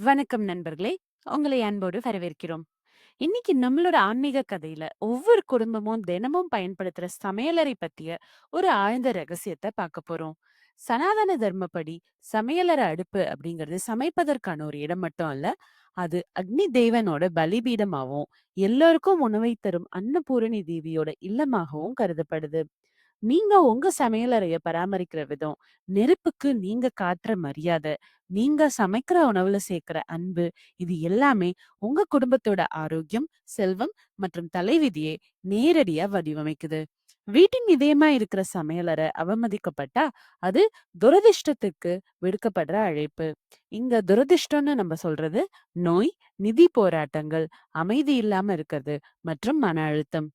வணக்கம் நண்பர்களே! உங்களை அன்போடு வரவேற்கிறோம். இன்னைக்கு நம்மளோட ஆன்மீக கதையில ஒவ்வொரு குடும்பமும் தினமும் பயன்படுத்துற சமையலறை பத்திய ஒரு ஆழ்ந்த ரகசியத்தை பார்க்க போறோம். சனாதன தர்மப்படி சமையலறை அடுப்பு அப்படிங்கிறது சமைப்பதற்கான ஒரு இடம் மட்டும் அல்ல. அது அக்னி தேவனோட பலிபீடமாவும், எல்லோருக்கும் உணவை தரும் அன்னபூரணி தேவியோட இல்லமாகவும் கருதப்படுது. நீங்க உங்க சமையலறைய பராமரிக்கிற விதம், நெருப்புக்கு நீங்க காட்டுற மரியாதை, நீங்க சமைக்கிற உணவுல சேர்க்கிற அன்பு, இது எல்லாமே உங்க குடும்பத்தோட ஆரோக்கியம், செல்வம் மற்றும் தலைவிதியை நேரடியா வடிவமைக்குது. வீட்டின் இதயமா இருக்கிற சமையலறை அவமதிக்கப்பட்டா, அது துரதிர்ஷ்டத்துக்கு விடுக்கப்படுற அழைப்பு. இங்க துரதிர்ஷ்டம்னு நம்ம சொல்றது, நோய், நிதி போராட்டங்கள், அமைதி இல்லாம இருக்கிறது மற்றும் மன அழுத்தம்.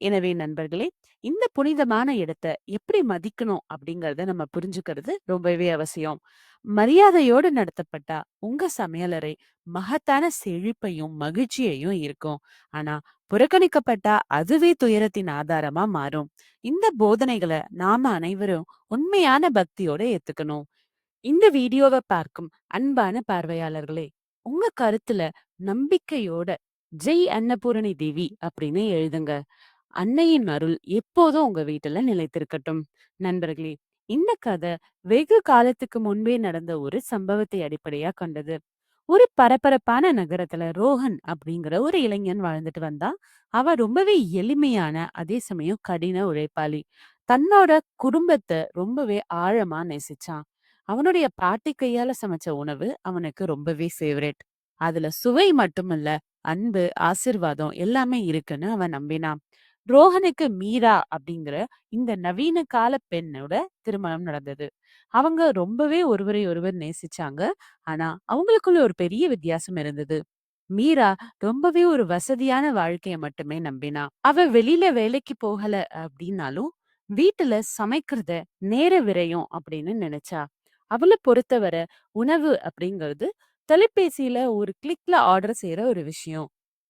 எனவே நண்பர்களே, இந்த புனிதமான இடத்த எப்படி மதிக்கணும் அப்படிங்கறத நம்ம புரிஞ்சுக்கிறது ரொம்பவே அவசியம். மரியாதையோடு நடத்தப்பட்டா உங்க சமையலறை மகத்தான செழிப்பையும், மகிழ்ச்சியையும் இருக்கும். ஆனா புறக்கணிக்கப்பட்டா அதுவே துயரத்தின் ஆதாரமா மாறும். இந்த போதனைகள நாம அனைவரும் உண்மையான பக்தியோட ஏத்துக்கணும். இந்த வீடியோவ பார்க்கும் அன்பான பார்வையாளர்களே, உங்க கருத்துல நம்பிக்கையோட "ஜெய் அன்னபூரணி தேவி" அப்படின்னு எழுதுங்க. அன்னையின் அருள் எப்போதும் உங்க வீட்டுல நிலைத்திருக்கட்டும். நண்பர்களே, இந்த கதை வெகு காலத்துக்கு முன்பே நடந்த ஒரு சம்பவத்தை அடிப்படையா கொண்டது. ஒரு பரபரப்பான நகரத்துல ரோஹன் அப்படிங்கிற ஒரு இளைஞன் வாழ்ந்துட்டு வந்தா அவன் ரொம்பவே எளிமையான, அதே சமயம் கடின உழைப்பாளி. தன்னோட குடும்பத்தை ரொம்பவே ஆழமா நேசிச்சான். அவனுடைய பாட்டி கையால சமைச்ச உணவு அவனுக்கு ரொம்பவே ஃபேவரைட். அதுல சுவை மட்டுமல்ல, அன்பு, ஆசிர்வாதம் எல்லாமே இருக்குன்னு அவன் நம்பினான். ரோஹனுக்கு மீரா அப்படிங்கிற இந்த நவீன கால பெண்ணோட திருமணம் நடந்தது. அவங்க ரொம்பவே ஒருவரை ஒருவர் நேசிச்சாங்க. ஆனா, அவங்களுக்குள்ள ஒரு பெரிய வித்தியாசம் இருந்தது. மீரா ரொம்பவே ஒரு வசதியான வாழ்க்கைய மட்டுமே நம்பினா. அவ வெளியில வேலைக்கு போகல அப்படின்னாலும், வீட்டுல சமைக்கிறத நேர விரையும் அப்படின்னு நினைச்சா. அவள பொறுத்தவரை உணவு அப்படிங்கிறது தொலைபேசியில ஒரு கிளிக்ல ஆர்டர் செய்யற ஒரு விஷயம்.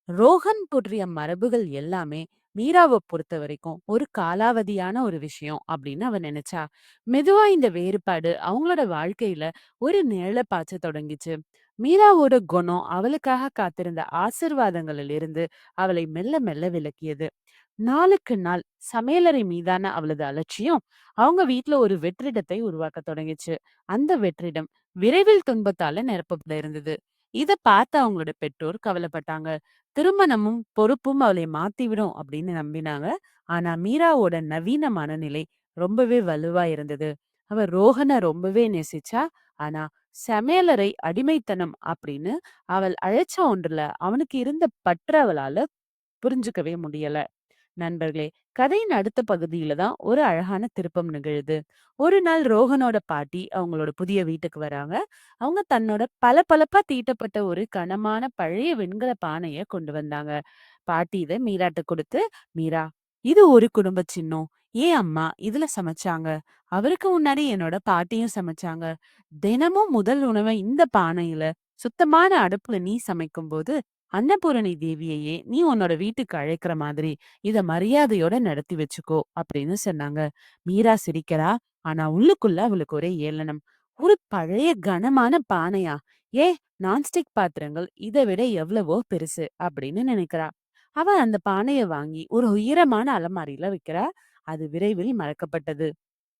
ரோஹன் போற்றிய மரபுகள் எல்லாமே மீராவை பொறுத்த வரைக்கும் ஒரு காலாவதியான ஒரு விஷயம் அப்படின்னு அவ நினைச்சா. மெதுவா இந்த வேறுபாடு அவங்களோட வாழ்க்கையில ஒரு நிழலை பாய்ச்ச தொடங்கிச்சு. மீராவோட குணம் அவளுக்காக காத்திருந்த ஆசிர்வாதங்களில் இருந்து அவளை மெல்ல மெல்ல விலக்கியது. நாளுக்கு நாள் சமையலறை மீதான அவளது அலட்சியம் அவங்க வீட்டுல ஒரு வெற்றிடத்தை உருவாக்க தொடங்கிச்சு. அந்த வெற்றிடம் விரைவில் துன்பத்தால நிரப்பப்பட இருந்தது. இத பார்த்து அவங்களோட பெற்றோர் கவலைப்பட்டாங்க. திருமணமும் பொறுப்பும் அவளை மாத்திவிடும் அப்படின்னு நம்பினாங்க. ஆனா மீராவோட நவீன மனநிலை ரொம்பவே வலுவா இருந்தது. அவ ரோஹன ரொம்பவே நேசிச்சா. ஆனா சமையலறை அடிமைத்தனம் அப்படின்னு அவள் அழைச்ச ஒன்றுல அவனுக்கு இருந்த பற்ற அவளால புரிஞ்சுக்கவே முடியல. நண்பர்களே, கதையின் அடுத்த பகுதியில தான் ஒரு அழகான திருப்பம் நிகழுது. ஒரு நாள் ரோகனோட பாட்டி அவங்களோட புதிய வீட்டுக்கு வராங்க. அவங்க தன்னோட பளபளப்பா தீட்டப்பட்ட ஒரு கனமான பழைய வெண்கல பானைய கொண்டு வந்தாங்க. பாட்டி இதை மீராட்ட கொடுத்து "மீரா, இது ஒரு குடும்ப சின்னம். ஏன் அம்மா இதுல சமைச்சாங்க. அவருக்கு முன்னாடி என்னோட பாட்டியும் சமைச்சாங்க. தினமும் முதல் உணவை இந்த பானையில, சுத்தமான அடுப்புல நீ சமைக்கும்போது, அன்னபூரணி தேவியையே நீ உன்னோட வீட்டுக்கு அழைக்கிற மாதிரி, இத மரியாதையோட நடத்தி வச்சுக்கோ" அப்படின்னு சொன்னாங்க. மீரா சிரிக்கிறா. ஆனா உள்ளுக்குள்ள அவளுக்கு ஒரே ஏளனம். ஒரு பழைய கனமான பானையா? ஏ நான்ஸ்டிக் பாத்திரங்கள் இதை விட எவ்வளவோ பெருசு அப்படின்னு நினைக்கிறா. அவ அந்த பானையை வாங்கி ஒரு உயரமான அலமாரியில வைக்கிறா. அது விரைவில் மறக்கப்பட்டது.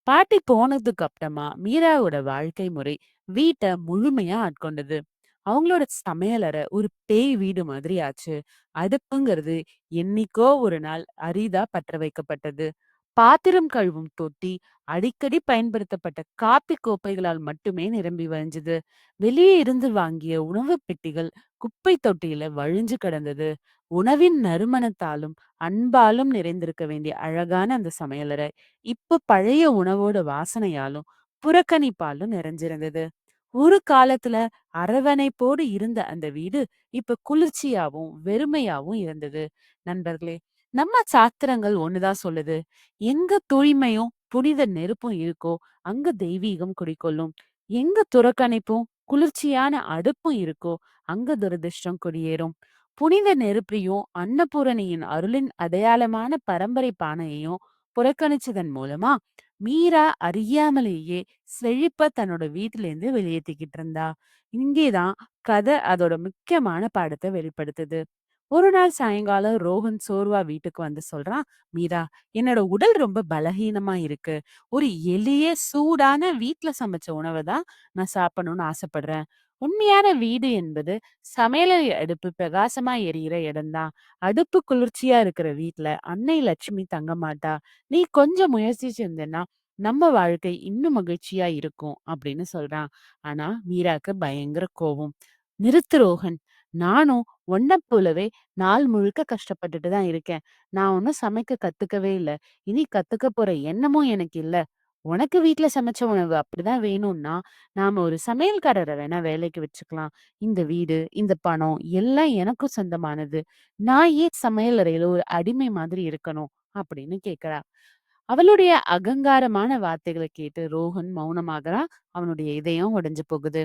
பாட்டி போனதுக்கு அப்புறமா மீராவோட வாழ்க்கை முறை வீட்ட முழுமையா ஆட்கொண்டது. அவங்களோட சமையலறை ஒரு பேய் வீடு மாதிரி ஆச்சு. அடுப்புங்கிறது என்னைக்கோ ஒரு நாள் அரிதா பற்ற வைக்கப்பட்டது. பாத்திரம் கழுவும் தொட்டி அடிக்கடி பயன்படுத்தப்பட்ட காப்பி கோப்பைகளால் மட்டுமே நிரம்பி வழிஞ்சது. வெளியே இருந்து வாங்கிய உணவு பெட்டிகள் குப்பை தொட்டியில வழிஞ்சு கிடந்தது. உணவின் நறுமணத்தாலும் அன்பாலும் நிறைந்திருக்க வேண்டிய அழகான அந்த சமையலறை இப்ப பழைய உணவோட வாசனையாலும் புறக்கணிப்பாலும் நிறைஞ்சிருந்தது. ஒரு காலத்துல அரவணைப்போடு இருந்த அந்த வீடு இப்ப குளிர்ச்சியாவும் வெறுமையாவும் இருந்தது. நண்பர்களே, நம்ம சாத்திரங்கள் ஒண்ணுதான் சொல்லுது. எங்க தூய்மையும் புனித நெருப்பும் இருக்கோ அங்க தெய்வீகம் குடிக்கொள்ளும். எங்க துறக்கணிப்பும் குளிர்ச்சியான அடுப்பும் இருக்கோ அங்க துரதிருஷ்டம் குடியேறும். புனித நெருப்பையும் அன்னபூரணியின் அருளின் அடையாளமான பரம்பரை பானையையும் புறக்கணிச்சதன் மூலமா மீரா அறியாமலேயே செழிப்ப தன்னோட வீட்டிலேருந்து வெளியேத்திக்கிட்டு இருந்தா. இங்கேதான் கதை அதோட முக்கியமான பாடத்தை வெளிப்படுத்துது. ஒரு நாள் சாயங்காலம் ரோஹன் சோர்வா வீட்டுக்கு வந்து சொல்றான், "மீரா, என்னோட உடல் ரொம்ப பலகீனமா இருக்கு. ஒரு எளிய சூடான வீட்டுல சமைச்ச உணவை தான் நான் சாப்பிடணும்னு ஆசைப்படுறேன். உண்மையான வீடு என்பது சமையல அடுப்பு பிரகாசமா எரியிற இடம்தான். அடுப்பு குளிர்ச்சியா இருக்கிற வீட்ல அன்னை லட்சுமி தங்க மாட்டா. நீ கொஞ்சம் முயற்சி செஞ்சேன்னா நம்ம வாழ்க்கை இன்னும் மகிழ்ச்சியா இருக்கும் அப்படின்னு சொல்றான். ஆனா மீராக்கு பயங்கர கோவம். நிறுத்து ரோஹன். நானும் உன்ன போலவே நாள் முழுக்க கஷ்டப்பட்டுட்டு தான் இருக்கேன். நான் ஒண்ணும் சமைக்க கத்துக்கவே இல்ல. இனி கத்துக்க போற எண்ணமும் எனக்கு இல்ல. உனக்கு வீட்ல சமைச்ச உணவு அப்படிதான் வேணும்னா, நாம ஒரு சமையல்காரர வேணா வேலைக்கு வச்சுக்கலாம். இந்த வீடு, இந்த பணம் எல்லாம் எனக்கும் சொந்தமானது. நான் ஏன் சமையல் அறையில ஒரு அடிமை மாதிரி இருக்கணும்? அப்படின்னு கேட்கிறா. அவளுடைய அகங்காரமான வார்த்தைகளை கேட்டு ரோஹன் மௌனமாகறான். அவனுடைய இதயம் உடைஞ்சு போகுது.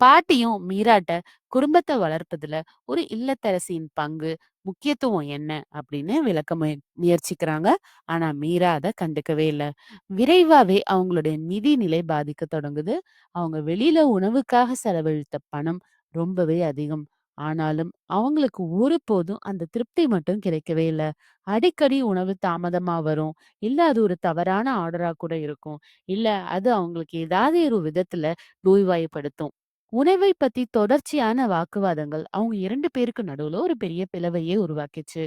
பாட்டியும் மீராட்ட குடும்பத்தை வளர்ப்பதுல ஒரு இல்லத்தரசியின் பங்கு, முக்கியத்துவம் என்ன அப்படின்னு விளக்க முய முயற்சிக்கிறாங்க. ஆனா மீரா அதை கண்டுக்கவே இல்ல. விரைவாவே அவங்களுடைய நிதி நிலை பாதிக்க தொடங்குது. அவங்க வெளியில உணவுக்காக செலவழித்த பணம் ரொம்பவே அதிகம். ஆனாலும் அவங்களுக்கு ஒருபோதும் அந்த திருப்தி மட்டும் கிடைக்கவே இல்ல. அடிக்கடி உணவு தாமதமா வரும். இல்ல அது ஒரு தவறான ஆர்டரா கூட இருக்கும். இல்ல அது அவங்களுக்கு ஏதாவது ஒரு விதத்துல நோய்வாய்ப்படுத்தும். உணவை பத்தி தொடர்ச்சியான வாக்குவாதங்கள் அவங்க இரண்டு பேருக்கு நடுவுல ஒரு பெரிய பிளவையே உருவாக்கிச்சு.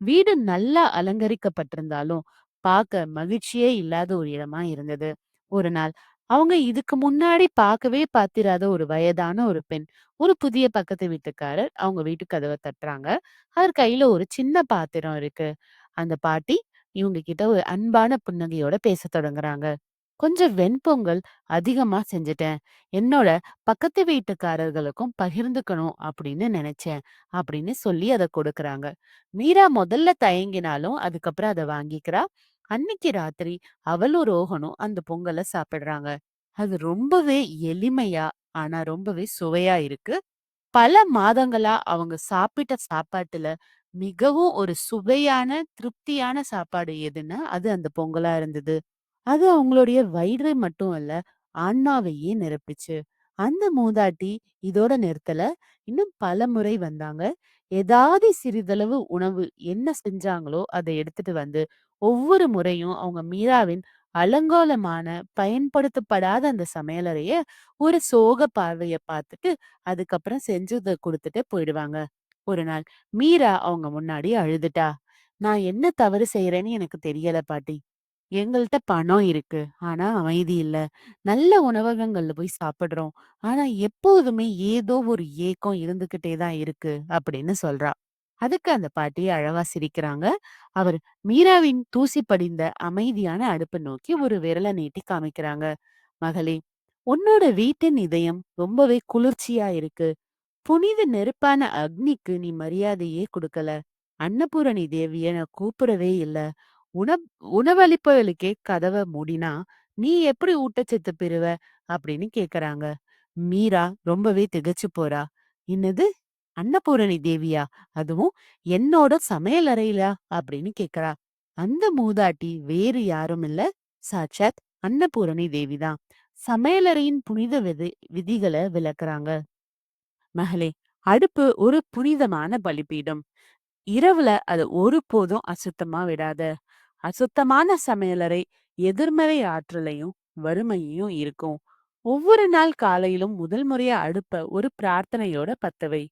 வீடு நல்லா அலங்கரிக்கப்பட்டிருந்தாலும், பார்க்க மகிழ்ச்சியே இல்லாத ஒரு இடமா இருந்தது. ஒரு நாள் அவங்க இதுக்கு முன்னாடி பார்க்கவே பார்த்திராத ஒரு வயதான ஒரு பெண், ஒரு புதிய பக்கத்து வீட்டுக்காரர் அவங்க வீட்டு கதவை தட்டுறாங்க. அவர் கையில ஒரு சின்ன பாத்திரம் இருக்கு. அந்த பாட்டி இவங்க கிட்ட ஒரு அன்பான புன்னகையோட பேசத் தொடங்குறாங்க. "கொஞ்சம் வெண்பொங்கல் அதிகமா செஞ்சுட்டேன். என்னோட பக்கத்து வீட்டுக்காரர்களுக்கும் பகிர்ந்துக்கணும் அப்படின்னு நினைச்சேன்." அப்படின்னு சொல்லி அதை கொடுக்குறாங்க. மீரா முதல்ல தயங்கினாலும், அதுக்கப்புறம் அத வாங்கிக்கிறா. அன்னைக்கு ராத்திரி அவளும் ரோகனும் அந்த பொங்கல சாப்பிடுறாங்க. அது ரொம்பவே எளிமையா, ஆனா ரொம்பவே சுவையா இருக்கு. பல மாதங்களா அவங்க சாப்பிட்ட சாப்பாட்டுல மிகவும் ஒரு சுவையான, திருப்தியான சாப்பாடு எதுன்னா, அது அந்த பொங்கலா இருந்தது. அது அவங்களுடைய வயிறை மட்டும் அல்ல, ஆன்மாவையே நிரப்பிச்சு. அந்த மூதாட்டி இதோட நிறுத்தல. இன்னும் பலமுறை வந்தாங்க. ஏதாவது சிறிதளவு உணவு என்ன செஞ்சாங்களோ, அத எடுத்துட்டு வந்து, ஒவ்வொரு முறையும் அவங்க மீராவின் அலங்கோலமான, பயன்படுத்தப்படாத அந்த சமையலறைய ஒரு சோக பார்வைய பார்த்துட்டு, அதுக்கப்புறம் செஞ்சத குடுத்துட்டு போயிடுவாங்க. ஒரு நாள் மீரா அவங்க முன்னாடி அழுதுட்டா. "நான் என்ன தவறு செய்றேன்னு எனக்கு தெரியல பாட்டி. எங்கள்ட்ட பணம் இருக்கு. ஆனா அமைதி இல்ல. நல்ல உணவகங்கள்ல போய் சாப்பிடுறோம். ஆனா எப்போதுமே ஏதோ ஒரு ஏக்கம் இருந்துகிட்டே தான் இருக்கு." அப்படின்னு சொல்றா. அதுக்கு அந்த பாட்டி அழகா சிரிக்கிறாங்க. அவர் மீராவின் தூசி படிந்த அமைதியான அடுப்பை நோக்கி ஒரு விரலை நீட்டி காமிக்கிறாங்க. "மகளே, உன்னோட வீட்டின் இதயம் ரொம்பவே குளிர்ச்சியா இருக்கு. புனித நெருப்பான அக்னிக்கு நீ மரியாதையே கொடுக்கல அன்னபூரணி தேவிய நான் கூப்பிடவே இல்ல. உணப் உணவளிப்பவளுக்கே கதவ மூடினா, நீ எப்படி ஊட்டச்சத்து பெறுவ?" அப்படின்னு கேக்குறாங்க. மீரா ரொம்பவே திகைச்சு போறா. "என்னது? அன்னபூரணி தேவியா? அதுவும் என்னோட சமையல் அறையிலா?" அப்படின்னு கேக்குறா. அந்த மூதாட்டி வேறு யாரும் இல்ல, சாட்சாத் அன்னபூரணி தேவிதான். சமையலறையின் புனித விதி விதிகள விளக்குறாங்க. "மகளே, அடுப்பு ஒரு புனிதமான பலிப்பீடம் இரவுல அத ஒருபோதும் அசுத்தமா விடாத. அசுத்தமான சமையலறை எதிர்மறை ஆற்றலையும், வறுமையையும் இருக்கும். ஒவ்வொரு நாள் காலையிலும் முதல் முறையா அடுப்ப ஒரு பிரார்த்தனையோட பத்தவை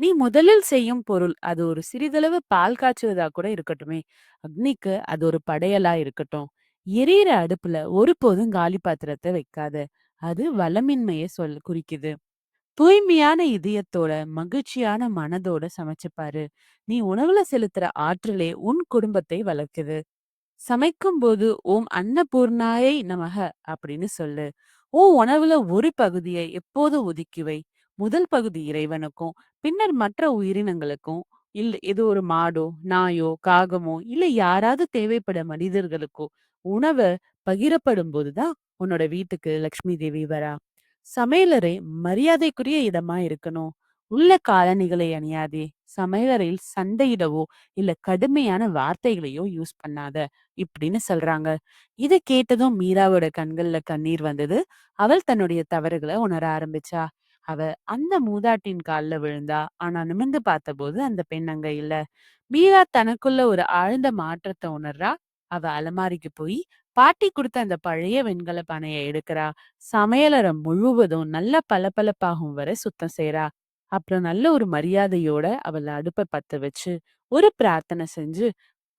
நீ முதலில் செய்யும் பொருள் அது ஒரு சிறிதளவு பால் காய்ச்சுவதா கூட இருக்கட்டுமே. அக்னிக்கு அது ஒரு படையலா இருக்கட்டும். எரியிற அடுப்புல ஒருபோதும் காலி பாத்திரத்தை வைக்காத. அது வளமின்மைய சொல் குறிக்குது. தூய்மையான இதயத்தோட, மகிழ்ச்சியான மனதோட சமைச்சு பாரு. நீ உணவுல செலுத்துற ஆற்றலே உன் குடும்பத்தை வளர்க்குது. சமைக்கும்போது ஓம் அன்னபூர்ணாயை நமக அப்படின்னு சொல்லு. ஓ உணவுல ஒரு பகுதியை எப்போது ஒதுக்கி வை. முதல் பகுதி இறைவனுக்கும், பின்னர் மற்ற உயிரினங்களுக்கும், இல்ல இது ஒரு மாடோ, நாயோ, காகமோ இல்ல யாராவது தேவைப்பட மனிதர்களுக்கோ உணவை பகிரப்படும் போதுதான் உன்னோட வீட்டுக்கு லக்ஷ்மி தேவி வரா. சமையலறை மரியாதைக்குரிய இடமா இருக்கணும். உள்ள காலணிகளை அணியாதே சமையலறையில் சண்டையிடவோ இல்ல கடுமையான வார்த்தைகளையோ யூஸ் பண்ணாத இப்படின்னு சொல்றாங்க. இத கேட்டதும் மீராவோட கண்கள்ல கண்ணீர் வந்தது. அவள் தன்னுடைய தவறுகளை உணர ஆரம்பிச்சா. அவ அந்த மூதாட்டின் கால்ல விழுந்தா. ஆனா நிமிர்ந்து பார்த்தபோது அந்த பெண் அங்க இல்ல. மீரா தனக்குள்ள ஒரு ஆழ்ந்த மாற்றத்தை உணர்றா. அவ அலமாரிக்கு போய் பாட்டி கொடுத்த அந்த பழைய வெண்கல பானையை எடுக்கிறா. சமையலறை முழுவதும் நல்ல பளபளப்பாகும் வரை சுத்தம் செய்யறா அப்புறம் நல்ல ஒரு மரியாதையோட அவள அடுப்ப பத்த வச்சு ஒரு பிரார்த்தனை செஞ்சு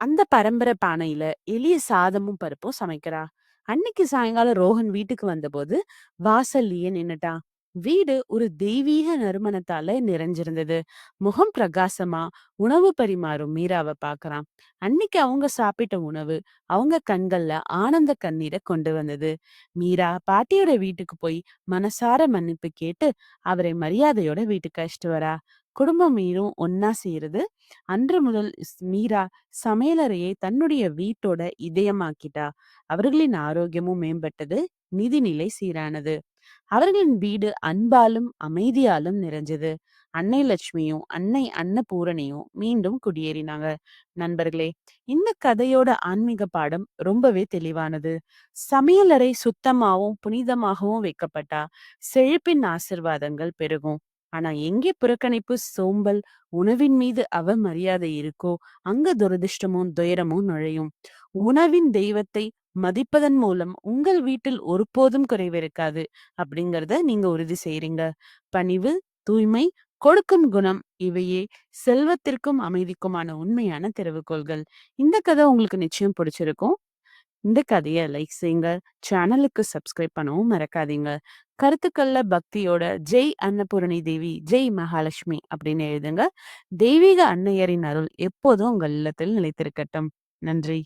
அந்த பரம்பரை பானையில எளிய சாதமும் பருப்பும் சமைக்கிறா. அன்னைக்கு சாயங்காலம் ரோஹன் வீட்டுக்கு வந்தபோது வாசல்லையே நின்னுட்டான் வீடு ஒரு தெய்வீக நறுமணத்தால நிறைஞ்சிருந்தது. முகம் பிரகாசமா உணவு பரிமாறும் மீராவை பாக்குறான். அன்னைக்கு அவங்க சாப்பிட்ட உணவு அவங்க கண்கள்ல ஆனந்த கண்ணீரை கொண்டு வந்தது. மீரா பாட்டியோட வீட்டுக்கு போய் மனசார மன்னிப்பு கேட்டு அவரை மரியாதையோட வீட்டுக்கு அழைச்சிட்டு வரா. குடும்பம் மீறும் ஒன்னா செய்யறது அன்று முதல் மீரா சமையலறையை தன்னுடைய வீட்டோட இதயமாக்கிட்டா. அவர்களின் ஆரோக்கியமும் மேம்பட்டது. நிதிநிலை சீரானது. அவர்களின் வீடு அன்பாலும் அமைதியாலும் நிறைஞ்சது. அன்னை லட்சுமியும் அன்னை அன்னபூரணியும் மீண்டும் குடியேறினாங்க. நண்பர்களே இந்த கதையோட ஆன்மீக பாடம் ரொம்பவே தெளிவானது. சமையலறை சுத்தமாகவும் புனிதமாகவும் வைக்கப்பட்டா செழிப்பின் ஆசிர்வாதங்கள் பெருகும். ஆனா எங்கே புறக்கணிப்பு சோம்பல் உணவின் மீது அவமரியாதை இருக்கோ அங்க துரதிருஷ்டமும் துயரமும் நுழையும். உணவின் தெய்வத்தை மதிப்பதன் மூலம் உங்கள் வீட்டில் ஒருபோதும் குறைவிருக்காது அப்படிங்கறத நீங்க உறுதி செய்யறீங்க பணிவு தூய்மை கொடுக்கும் குணம் இவையே செல்வத்திற்கும் அமைதிக்குமான உண்மையான திறவுகோள்கள். இந்த கதை உங்களுக்கு நிச்சயம் பிடிச்சிருக்கும். இந்த கதையை லைக் செய்யுங்க. சேனலுக்கு சப்ஸ்கிரைப் பண்ணவும் மறக்காதீங்க. கருத்துக்கள்ல பக்தியோட ஜெய் அன்னபூரணி தேவி ஜெய் மகாலட்சுமி அப்படின்னு எழுதுங்க. தெய்வீக அன்னையரின் அருள் எப்போதும் உங்கள் இல்லத்தில் நிலைத்திருக்கட்டும். நன்றி.